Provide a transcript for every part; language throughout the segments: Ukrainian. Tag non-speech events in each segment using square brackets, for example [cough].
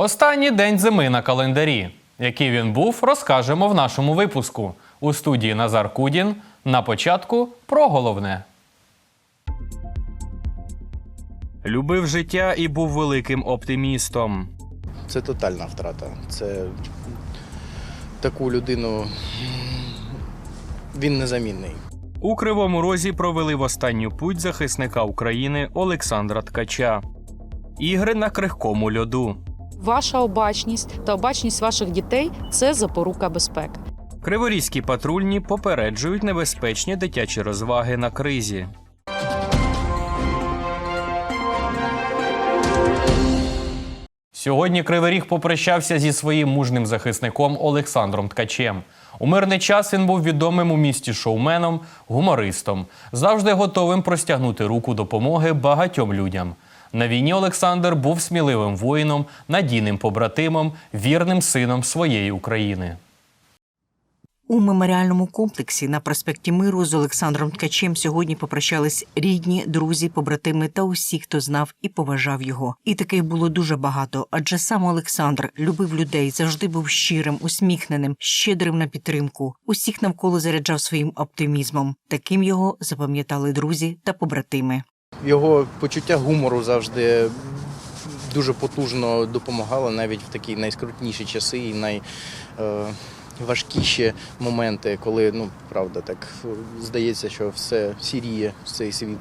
Останній день зими на календарі. Який він був, розкажемо в нашому випуску. У студії Назар Кудін. На початку про головне. Любив життя і був великим оптимістом. Це тотальна втрата. Це таку людину він незамінний. У Кривому Розі провели в останню путь захисника України Олександра Ткача. Ігри на крихкому льоду. Ваша обачність та обачність ваших дітей це запорука безпеки. Криворізькі патрульні попереджують небезпечні дитячі розваги на кризі. Сьогодні Кривий Ріг попрощався зі своїм мужним захисником Олександром Ткачем. У мирний час він був відомим у місті шоуменом, гумористом, завжди готовим простягнути руку допомоги багатьом людям. На війні Олександр був сміливим воїном, надійним побратимом, вірним сином своєї України. У меморіальному комплексі на проспекті Миру з Олександром Ткачем сьогодні попрощались рідні, друзі, побратими та усі, хто знав і поважав його. І таких було дуже багато. Адже сам Олександр любив людей, завжди був щирим, усміхненим, щедрим на підтримку. Усіх навколо заряджав своїм оптимізмом. Таким його запам'ятали друзі та побратими. Його почуття гумору завжди дуже потужно допомагало навіть в такі найскрутніші часи і найважкіші моменти, коли ну правда так здається, що все сіріє цей світ.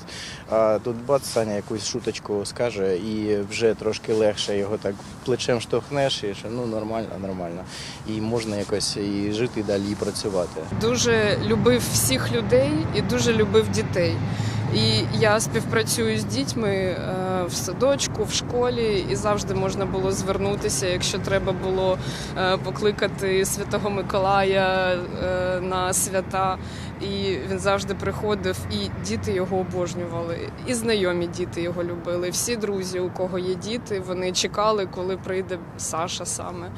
А тут бац, Саня якусь шуточку скаже, і вже трошки легше його так плечем штовхнеш, і що ну нормально, нормально. І можна якось і жити далі, і працювати. дуже любив всіх людей і дуже любив дітей. І я співпрацюю з дітьми е, в садочку, в школі, і завжди можна було звернутися, якщо треба було е, покликати Святого Миколая е, на свята. І він завжди приходив, і діти його обожнювали, і знайомі діти його любили. Всі друзі, у кого є діти, вони чекали, коли прийде Саша саме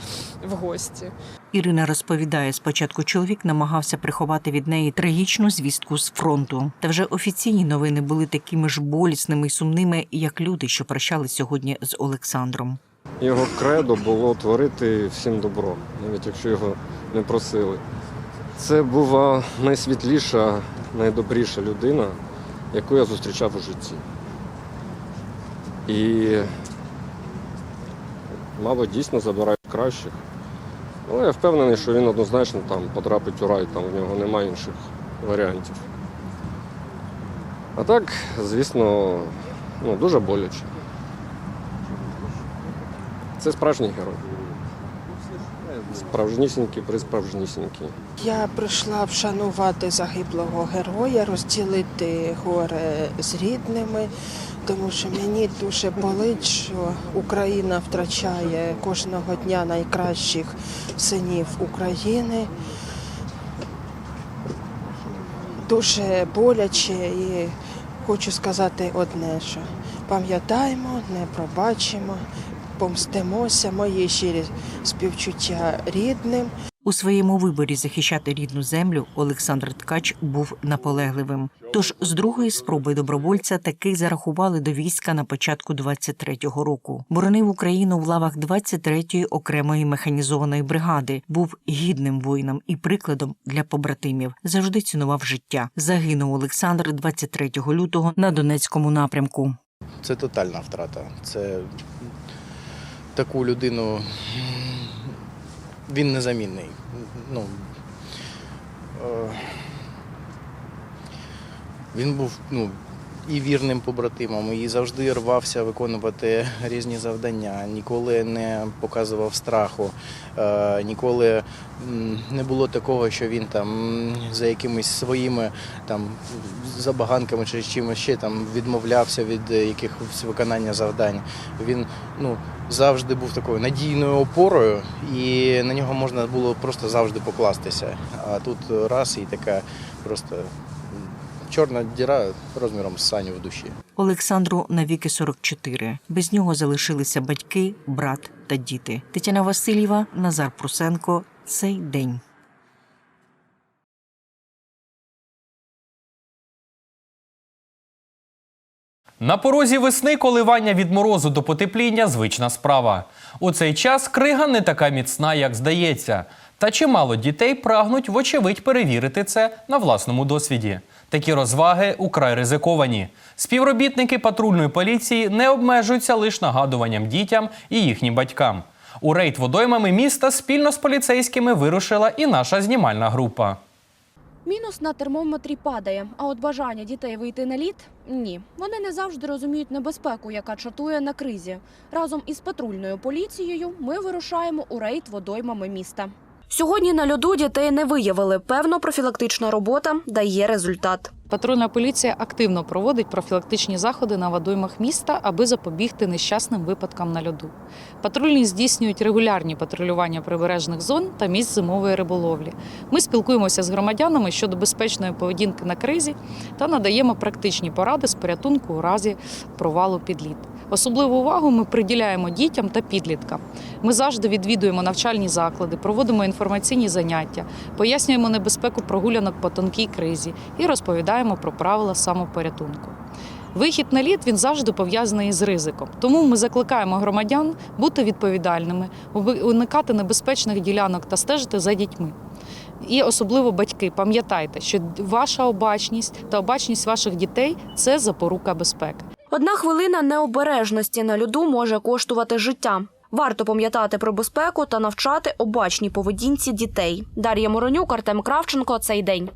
в гості. Ірина розповідає, спочатку чоловік намагався приховати від неї трагічну звістку з фронту. Та вже офіційні новини були такими ж болісними й сумними, як люди, що прощали сьогодні з Олександром. Його кредо було творити всім добро, навіть якщо його не просили. Це була найсвітліша, найдобріша людина, яку я зустрічав у житті. І, мабуть, дійсно забирають кращих. Але я впевнений, що він однозначно там потрапить у рай, там в нього немає інших варіантів. А так, звісно, ну, дуже боляче. Це справжній герой. Справжнісінький, присправжнісінький. Я прийшла вшанувати загиблого героя, розділити горе з рідними, тому що мені дуже болить, що Україна втрачає кожного дня найкращих синів України. Дуже боляче і хочу сказати одне, що пам'ятаємо, не пробачимо, помстимося, мої щирі співчуття рідним. У своєму виборі захищати рідну землю Олександр Ткач був наполегливим. Тож з другої спроби добровольця таки зарахували до війська на початку 23-го року. Боронив Україну в лавах 23-ї окремої механізованої бригади. Був гідним воїном і прикладом для побратимів. Завжди цінував життя. Загинув Олександр 23 лютого на Донецькому напрямку. Це тотальна втрата. Це таку людину він незамінний. Ну, е, він був ну, і вірним побратимом, і завжди рвався виконувати різні завдання, ніколи не показував страху, е, ніколи не було такого, що він там за якимись своїми там забаганками чи чимось ще там відмовлявся від якихось виконання завдань. Він ну, завжди був такою надійною опорою, і на нього можна було просто завжди покластися. А тут раз і така просто чорна діра розміром з саню в душі. Олександру навіки 44. Без нього залишилися батьки, брат та діти. Тетяна Васильєва, Назар Прусенко. Цей день. На порозі весни коливання від морозу до потепління звична справа. У цей час крига не така міцна, як здається. Та чимало дітей прагнуть, вочевидь, перевірити це на власному досвіді. Такі розваги украй ризиковані. Співробітники патрульної поліції не обмежуються лише нагадуванням дітям і їхнім батькам. У рейд водоймами міста спільно з поліцейськими вирушила і наша знімальна група. Мінус на термометрі падає, а от бажання дітей вийти на лід ні. Вони не завжди розуміють небезпеку, яка чатує на кризі. Разом із патрульною поліцією ми вирушаємо у рейд водоймами міста. Сьогодні на льоду дітей не виявили. Певно, профілактична робота дає результат. Патрульна поліція активно проводить профілактичні заходи на водоймах міста, аби запобігти нещасним випадкам на льоду. Патрульні здійснюють регулярні патрулювання прибережних зон та місць зимової риболовлі. Ми спілкуємося з громадянами щодо безпечної поведінки на кризі та надаємо практичні поради з порятунку у разі провалу під лід. Особливу увагу ми приділяємо дітям та підліткам. Ми завжди відвідуємо навчальні заклади, проводимо інформаційні заняття, пояснюємо небезпеку прогулянок по тонкій кризі і розповідаємо про правила самопорятунку. Вихід на лід він завжди пов'язаний із ризиком. Тому ми закликаємо громадян бути відповідальними, уникати небезпечних ділянок та стежити за дітьми. І особливо батьки, пам'ятайте, що ваша обачність та обачність ваших дітей це запорука безпеки. Одна хвилина необережності на льоду може коштувати життя. Варто пам'ятати про безпеку та навчати обачній поведінці дітей. Дар'я Моронюк, Артем Кравченко. Цей день.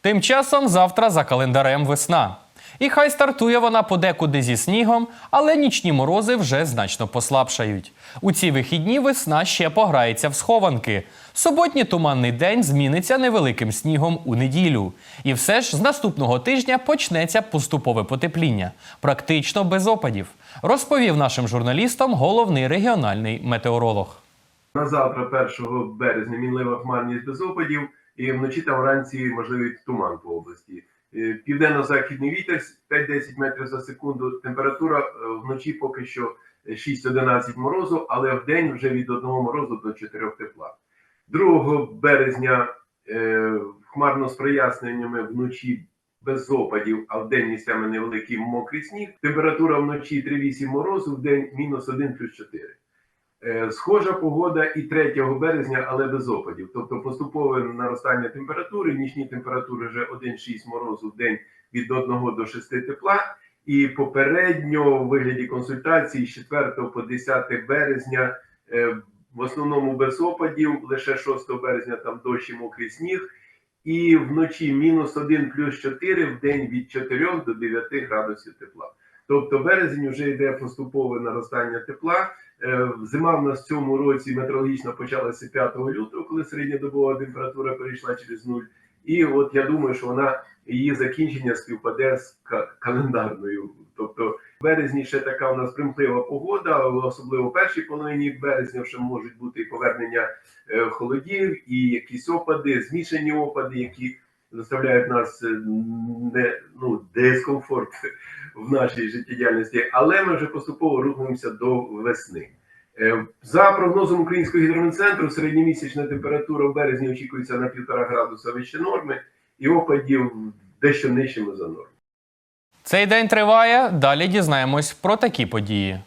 Тим часом завтра за календарем весна. І хай стартує вона подекуди зі снігом, але нічні морози вже значно послабшають. У ці вихідні весна ще пограється в схованки. Суботній туманний день зміниться невеликим снігом у неділю. І все ж з наступного тижня почнеться поступове потепління, практично без опадів, розповів нашим журналістам головний регіональний метеоролог. На завтра, 1 березня, мінлива хмарність без опадів, і вночі та вранці можливий туман по області. Е, Південно-західний вітер 5-10 метрів за секунду. Температура е, вночі поки що 6-11 морозу, але в день вже від 1 морозу до 4 тепла. 2 березня е, хмарно з проясненнями вночі без опадів, а в день місцями невеликий мокрий сніг. Температура вночі 3-8 морозу, в день мінус 1 плюс 4. Е, Схожа погода і 3 березня, але без опадів. Тобто поступове наростання температури, нічні температури вже 1-6 морозу в день від 1 до 6 тепла. І попередньо в вигляді консультацій з 4 по 10 березня е, в основному без опадів, лише 6 березня там дощ і мокрий сніг. І вночі мінус 1 плюс 4, в день від 4 до 9 градусів тепла. Тобто березень вже йде поступове наростання тепла. Е, Зима в нас в цьому році метеорологічно почалася 5 лютого, коли середньодобова температура перейшла через нуль. І от я думаю, що вона її закінчення співпаде з календарною. Тобто в березні ще така у нас примхлива погода, особливо в першій половині березня ще можуть бути і повернення е, холодів, і якісь опади, змішані опади, які заставляють нас е, не ну дискомфорт в нашій життєдіяльності, але ми вже поступово рухаємося до весни. Е, За прогнозом Українського гідрометцентру, середньомісячна температура в березні очікується на 1,5 градуса вище норми і опадів дещо нижчими за норми. Цей день триває. Далі дізнаємось про такі події.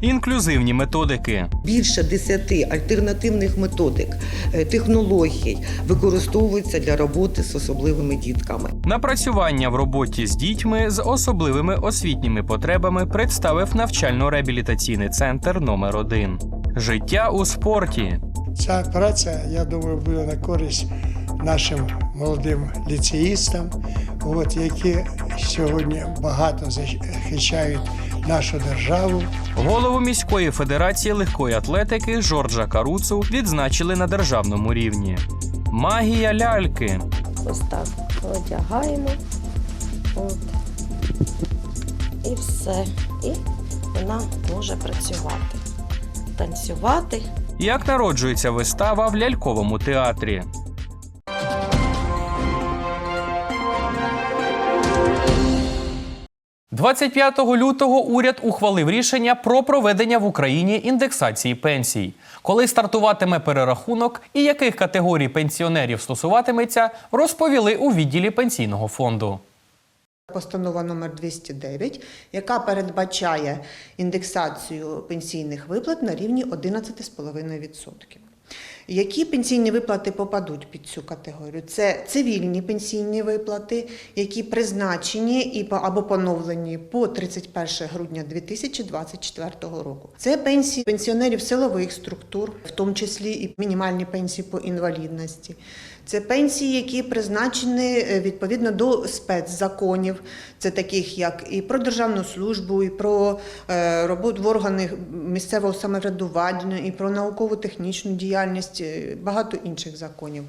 Інклюзивні методики. Більше 10 альтернативних методик, е, технологій використовуються для роботи з особливими дітками. Напрацювання в роботі з дітьми з особливими освітніми потребами представив навчально-реабілітаційний центр номер 1 Життя у спорті. Ця праця, я думаю, буде на користь нашим молодим ліцеїстам, от, які сьогодні багато захищають нашу державу. Голову міської федерації легкої атлетики Жорджа Каруцу відзначили на державному рівні. Магія ляльки. Ось так одягаємо. От. І все. І вона може працювати, танцювати. Як народжується вистава в ляльковому театрі. 25 лютого уряд ухвалив рішення про проведення в Україні індексації пенсій. Коли стартуватиме перерахунок і яких категорій пенсіонерів стосуватиметься, розповіли у відділі пенсійного фонду. Постанова номер 209, яка передбачає індексацію пенсійних виплат на рівні 11,5%. Які пенсійні виплати попадуть під цю категорію? Це цивільні пенсійні виплати, які призначені і або поновлені по 31 грудня 2024 року. Це пенсії пенсіонерів силових структур, в тому числі і мінімальні пенсії по інвалідності. Це пенсії, які призначені е, відповідно до спецзаконів, це таких як і про державну службу, і про е, роботу в органах місцевого самоврядування, і про наукову технічну діяльність, е, багато інших законів.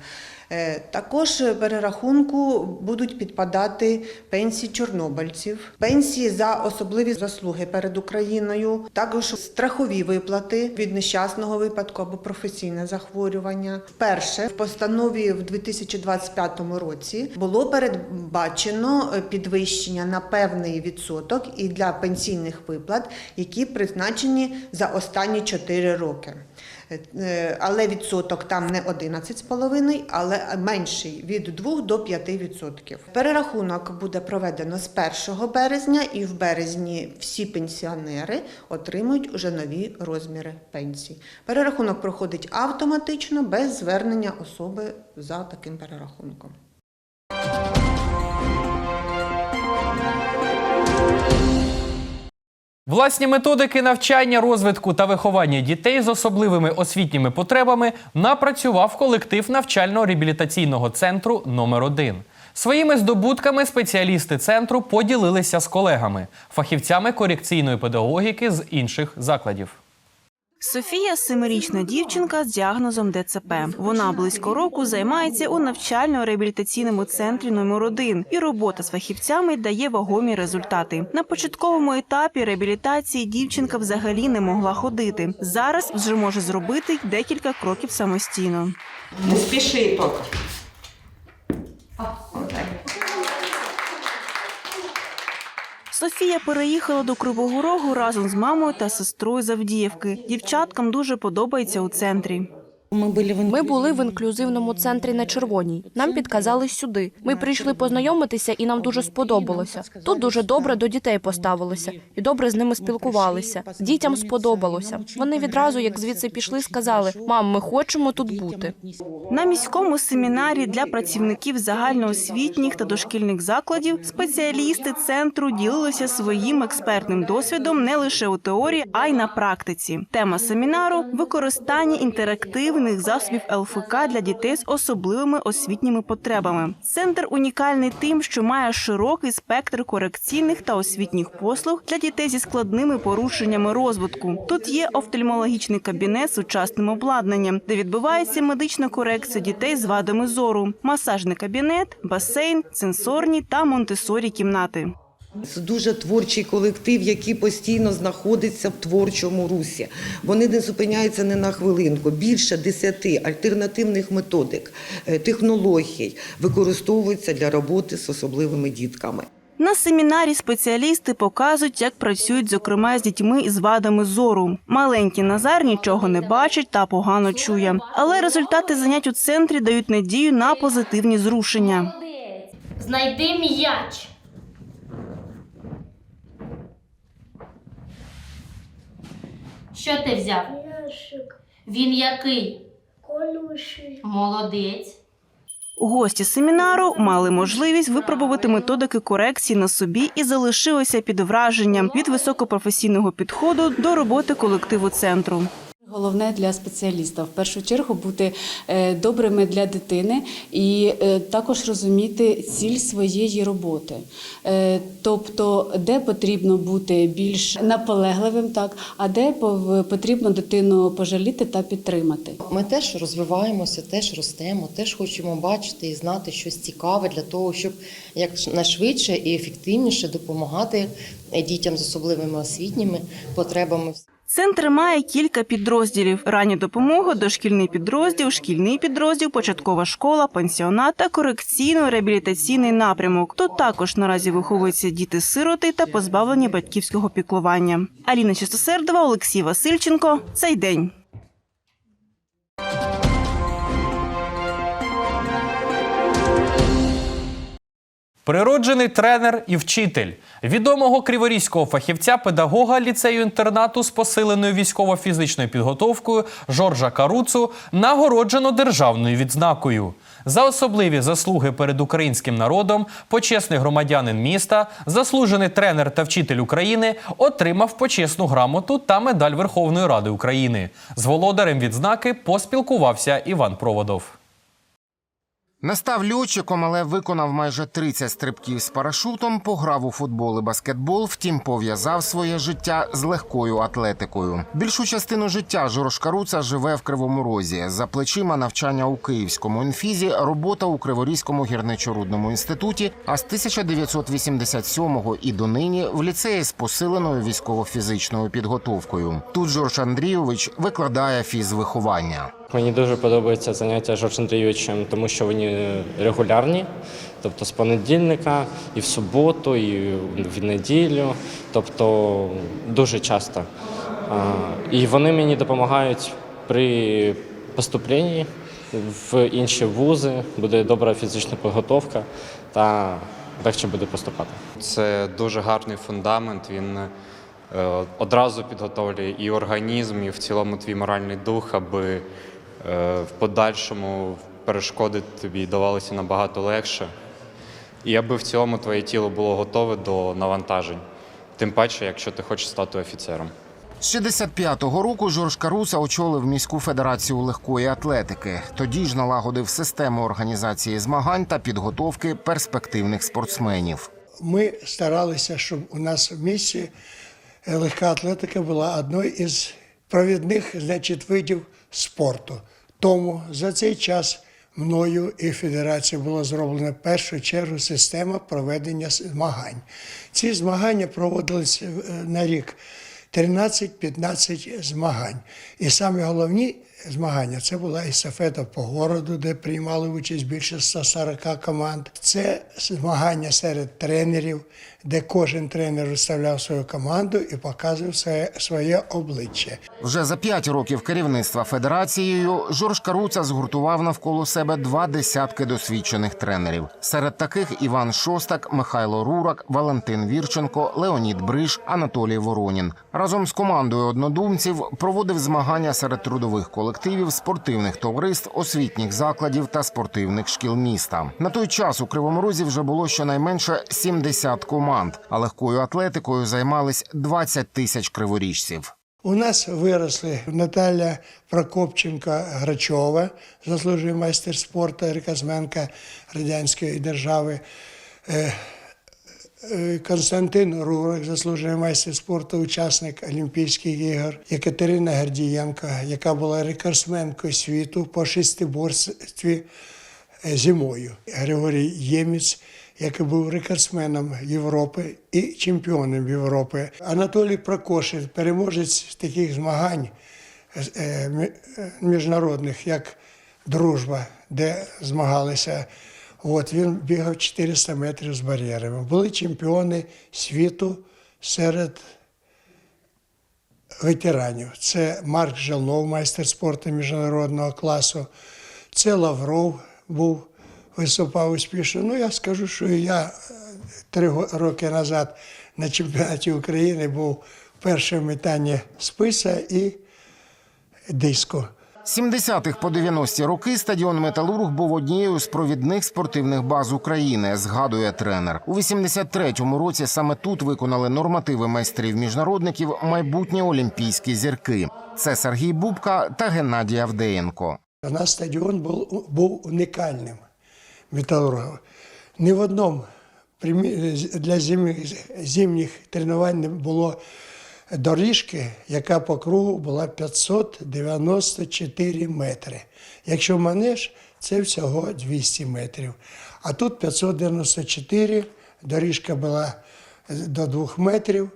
Е, Також перерахунку будуть підпадати пенсії чорнобильців, пенсії за особливі заслуги перед Україною, також страхові виплати від нещасного випадку або професійне захворювання. Вперше в постанові в 2025 році було передбачено е, підвищення на певний відсоток і для пенсійних виплат, які призначені за останні 4 роки. Е, Але відсоток там не 11,5, але менший від 2 до 5 відсотків. Перерахунок буде проведено з 1 березня, і в березні всі пенсіонери отримують уже нові розміри пенсій. Перерахунок проходить автоматично без звернення особи за таким перерахунком. Власні методики навчання, розвитку та виховання дітей з особливими освітніми потребами напрацював колектив навчально-реабілітаційного центру номер 1 Своїми здобутками спеціалісти центру поділилися з колегами, фахівцями корекційної педагогіки з інших закладів. Софія семирічна дівчинка з діагнозом ДЦП. Вона близько року займається у навчально-реабілітаційному центрі номер 1 і робота з фахівцями дає вагомі результати. На початковому етапі реабілітації дівчинка взагалі не могла ходити. Зараз вже може зробити декілька кроків самостійно. Не спіши поки. Софія переїхала до Кривого Рогу разом з мамою та сестрою Завдіївки. Дівчаткам дуже подобається у центрі. Ми були в інклюзивному центрі на червоній. Нам підказали сюди. Ми прийшли познайомитися, і нам дуже сподобалося. Тут дуже добре до дітей поставилися і добре з ними спілкувалися. Дітям сподобалося. Вони відразу, як звідси пішли, сказали: мам, ми хочемо тут бути. На міському семінарі для працівників загальноосвітніх та дошкільних закладів спеціалісти центру ділилися своїм експертним досвідом не лише у теорії, а й на практиці. Тема семінару використання інтерактивних засобів ЛФК для дітей з особливими освітніми потребами. Центр унікальний тим, що має широкий спектр корекційних та освітніх послуг для дітей зі складними порушеннями розвитку. Тут є офтальмологічний кабінет з сучасним обладнанням, де відбувається медична корекція дітей з вадами зору, масажний кабінет, басейн, сенсорні та монтесорі кімнати. Це дуже творчий колектив, який постійно знаходиться в творчому русі. Вони не зупиняються не на хвилинку. Більше десяти альтернативних методик, е, технологій використовуються для роботи з особливими дітками. На семінарі спеціалісти показують, як працюють, зокрема, з дітьми із вадами зору. Маленький Назар нічого не бачить та погано чує. Але результати занять у центрі дають надію на позитивні зрушення. Знайди м'яч. Що ти взяв? Він який? Молодець. Гості семінару мали можливість випробувати методики корекції на собі і залишилися під враженням від високопрофесійного підходу до роботи колективу центру. Головне для спеціаліста в першу чергу бути е, добрими для дитини і е, також розуміти ціль своєї роботи. Е, Тобто, де потрібно бути більш наполегливим, так а де потрібно дитину пожаліти та підтримати. Ми теж розвиваємося, теж ростемо, теж хочемо бачити і знати щось цікаве для того, щоб якнайшвидше і ефективніше допомагати дітям з особливими освітніми потребами. Центр має кілька підрозділів: ранню допомогу, дошкільний підрозділ, шкільний підрозділ, початкова школа, пансіонат та корекційно-реабілітаційний напрямок. Тут також наразі виховуються діти-сироти та позбавлені батьківського піклування. Аліна Чистосердова, Олексій Васильченко. Цей день. Природжений тренер і вчитель відомого криворізького фахівця, педагога ліцею інтернату з посиленою військово-фізичною підготовкою Жоржа Каруцу нагороджено державною відзнакою. За особливі заслуги перед українським народом, почесний громадянин міста, заслужений тренер та вчитель України отримав почесну грамоту та медаль Верховної Ради України. З володарем відзнаки поспілкувався Іван Проводов. Не став льотчиком, але виконав майже 30 стрибків з парашутом, пограв у футбол і баскетбол, втім пов'язав своє життя з легкою атлетикою. Більшу частину життя Жорош Каруца живе в Кривому Розі. За плечима навчання у Київському інфізі, робота у Криворізькому гірничорудному інституті, а з 1987-го і донині в ліцеї з посиленою військово-фізичною підготовкою. Тут Жорж Андрійович викладає фізвиховання. Мені дуже подобаються заняття Жорж Андрійовичем, тому що вони регулярні, тобто з понедільника, і в суботу, і в неділю, тобто дуже часто. І вони мені допомагають при поступленні в інші вузи, буде добра фізична підготовка та легше буде поступати. Це дуже гарний фундамент. Він е, одразу підготовлює і організм, і в цілому твій моральний дух, аби в подальшому перешкоди тобі давалися набагато легше. І аби в цілому твоє тіло було готове до навантажень. Тим паче, якщо ти хочеш стати офіцером. З 65-го року Жорж Каруса очолив міську федерацію легкої атлетики. Тоді ж налагодив систему організації змагань та підготовки перспективних спортсменів. Ми старалися, щоб у нас в місті е, легка атлетика була одною із провідних значить, видів спорту. Тому за цей час мною і федерацією було зроблено в першу чергу система проведення змагань. Ці змагання проводились е, на рік 13-15 змагань. І самі головні змагання це була естафета по городу, де приймали участь більше 140 команд. Це змагання серед тренерів, де кожен тренер виставляв свою команду і показував своє, своє обличчя. Вже за п'ять років керівництва федерацією Жорж Каруца згуртував навколо себе два десятки досвідчених тренерів. Серед таких Іван Шостак, Михайло Рурак, Валентин Вірченко, Леонід Бриш, Анатолій Воронін. Разом з командою однодумців проводив змагання серед трудових колективів, спортивних товариств, освітніх закладів та спортивних шкіл міста. На той час у Кривому Розі вже було щонайменше 70 команд, а легкою атлетикою займались 20 тисяч криворіжців. У нас виросли Наталя Прокопченко Грачова, заслужений майстер спорту, рекордсменка Радянської держави. Е, е, Константин Рурик, заслужений майстер спорту, учасник Олімпійських ігор, Екатерина Гордієнко, яка була рекордсменкою світу по шестиборстві зимою. Григорій Ємець, який був рекордсменом Європи і чемпіоном Європи. Анатолій Прокошин, переможець таких змагань е, е, міжнародних, як дружба, де змагалися. От, він бігав 400 метрів з бар'єрами. Були чемпіони світу серед ветеранів. Це Марк Жалнов, майстер спорту міжнародного класу. Це Лавров був, виступав успішно. Ну, я скажу, що я е, три роки назад на чемпіонаті України був перше в метанні списа і диску. З 70-х по 90-ті роки стадіон Металург був однією з провідних спортивних баз України, згадує тренер. У 83-му році саме тут виконали нормативи майстрів міжнародників майбутні олімпійські зірки. Це Сергій Бубка та Геннадій Авдеєнко. У нас стадіон був, був унікальним металургом. Ні в одному для зимніх, тренувань не було доріжки, яка по кругу була 594 метри. Якщо манеж, це всього 200 метрів. А тут 594, доріжка була до 2 метрів,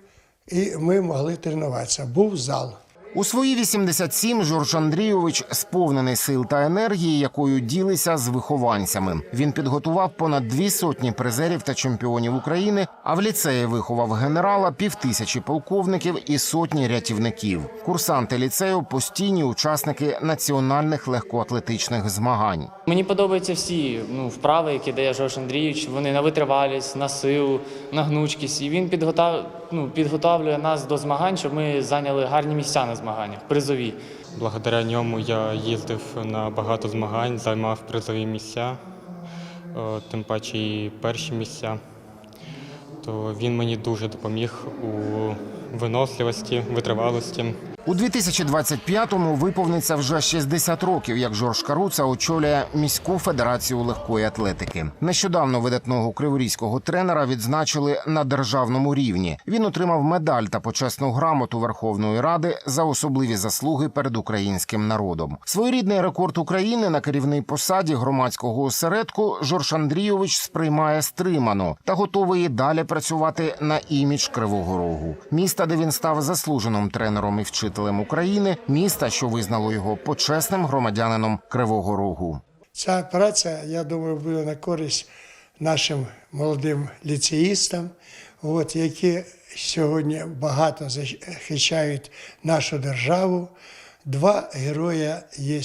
і ми могли тренуватися. Був зал. У свої 87 Жорж Андрійович сповнений сил та енергії, якою ділися з вихованцями. Він підготував понад дві сотні призерів та чемпіонів України, а в ліцеї виховав генерала, півтисячі полковників і сотні рятівників. Курсанти ліцею постійні учасники національних легкоатлетичних змагань. Мені подобаються всі ну, вправи, які дає Жорж Андрійович. Вони на витривалість, на силу, на гнучкість. І він підготав, ну, підготовлює нас до змагань, щоб ми зайняли гарні місця на змаганнях, призові. Благодаря ньому я їздив на багато змагань, займав призові місця, е, тим паче і перші місця. То він мені дуже допоміг у виносливості, витривалості. У 2025-му виповниться вже 60 років, як Жорж Каруца очолює міську федерацію легкої атлетики. Нещодавно видатного криворізького тренера відзначили на державному рівні. Він отримав медаль та почесну грамоту Верховної Ради за особливі заслуги перед українським народом. Своєрідний рекорд України на керівній посаді громадського осередку Жорж Андрійович сприймає стримано та готовий і далі працювати на імідж Кривого Рогу, міста, де він став заслуженим тренером і вчителем України, міста, що визнало його почесним громадянином Кривого Рогу. Ця праця, я думаю, буде на користь нашим молодим ліцеїстам, от, які сьогодні багато захищають нашу державу. Два героя є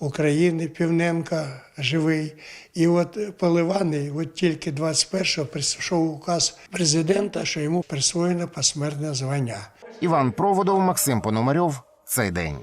України, Півненка живий. І от Поливаний, от тільки 21-го прийшов указ президента, що йому присвоєно посмертне звання. Іван Проводов, Максим Пономарьов. Цей день.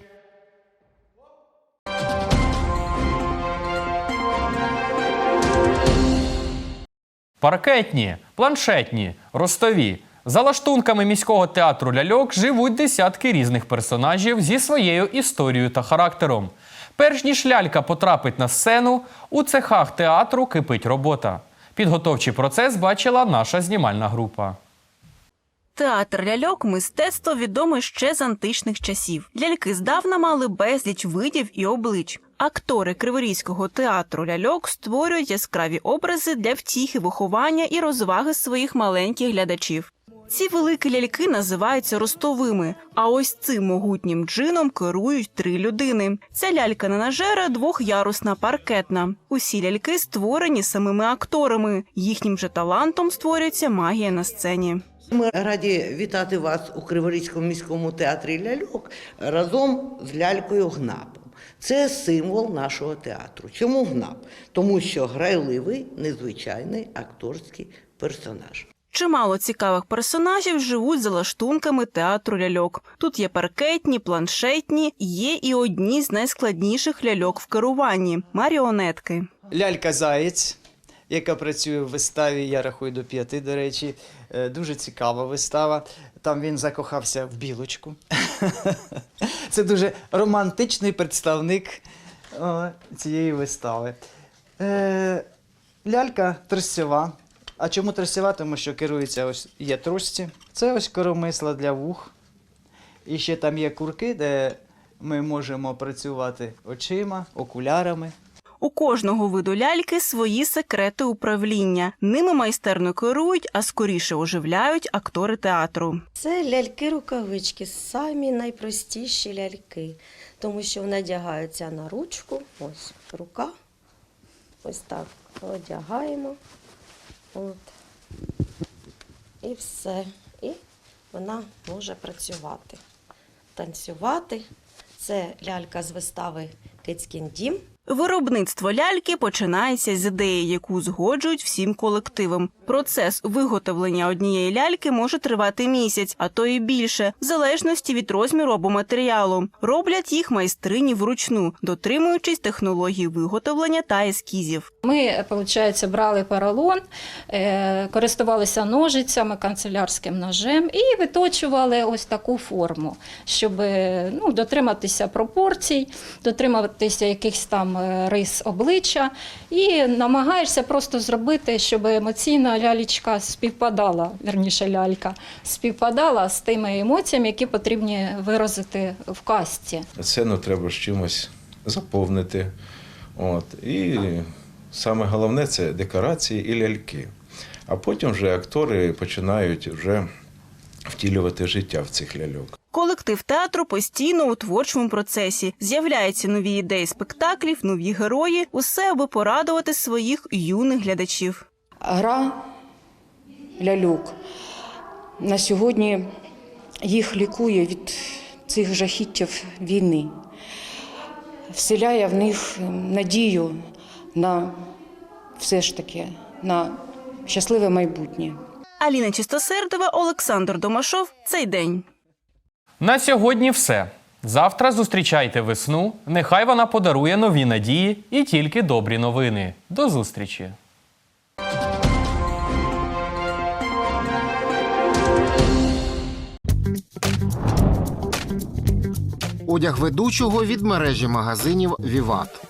Паркетні, планшетні, ростові. За лаштунками міського театру ляльок живуть десятки різних персонажів зі своєю історією та характером. Перш ніж лялька потрапить на сцену, у цехах театру кипить робота. Підготовчий процес бачила наша знімальна група. Театр ляльок мистецтво відоме ще з античних часів. Ляльки здавна мали безліч видів і облич. Актори Криворізького театру ляльок створюють яскраві образи для втіхи виховання і розваги своїх маленьких глядачів. Ці великі ляльки називаються ростовими. А ось цим могутнім джином керують три людини. Ця лялька ненажера двохярусна паркетна. Усі ляльки створені самими акторами. Їхнім же талантом створюється магія на сцені. Ми раді вітати вас у Криворізькому міському театрі ляльок разом з лялькою Гнапом. Це символ нашого театру. Чому гнап? Тому що грайливий, незвичайний акторський персонаж. Чимало цікавих персонажів живуть за лаштунками театру ляльок. Тут є паркетні, планшетні, є і одні з найскладніших ляльок в керуванні маріонетки. Лялька Заєць, яка працює в виставі, я рахую до п'яти, до речі. Е, Дуже цікава вистава. Там він закохався в білочку. [laughs] Це дуже романтичний представник цієї вистави. Е, Лялька тростєва. А чому тростєва? Тому що керується ось є трості. Це ось коромисла для вух. І ще там є курки, де ми можемо працювати очима, окулярами. У кожного виду ляльки свої секрети управління. Ними майстерно керують, а скоріше оживляють актори театру. Це ляльки-рукавички, самі найпростіші ляльки, тому що надягаються на ручку. Ось рука. Ось так одягаємо. От. І все. І вона може працювати. Танцювати. Це лялька з вистави Кицькін дім. Виробництво ляльки починається з ідеї, яку згоджують всім колективом. Процес виготовлення однієї ляльки може тривати місяць, а то і більше, в залежності від розміру або матеріалу. Роблять їх майстрині вручну, дотримуючись технології виготовлення та ескізів. Ми, виходить, брали поролон, е, користувалися ножицями, канцелярським ножем і виточували ось таку форму, щоб е, ну, дотриматися пропорцій, дотриматися якихось там е, рис обличчя, і намагаєшся просто зробити, щоб емоційна лялечка співпадала, верніше лялька, співпадала з тими емоціями, які потрібні виразити в касті. Сцену треба з чимось заповнити. От. І саме головне це декорації і ляльки. А потім вже актори починають вже втілювати життя в цих ляльок. Колектив театру постійно у творчому процесі. З'являються нові ідеї спектаклів, нові герої. Усе аби порадувати своїх юних глядачів. Гра ляльок на сьогодні їх лікує від цих жахіттів війни, вселяє в них надію на все ж таки на щасливе майбутнє. Аліна Чистосердова, Олександр Домашов. Цей день. На сьогодні все. Завтра зустрічайте весну. Нехай вона подарує нові надії і тільки добрі новини. До зустрічі! Одяг ведучого від мережі магазинів Віват.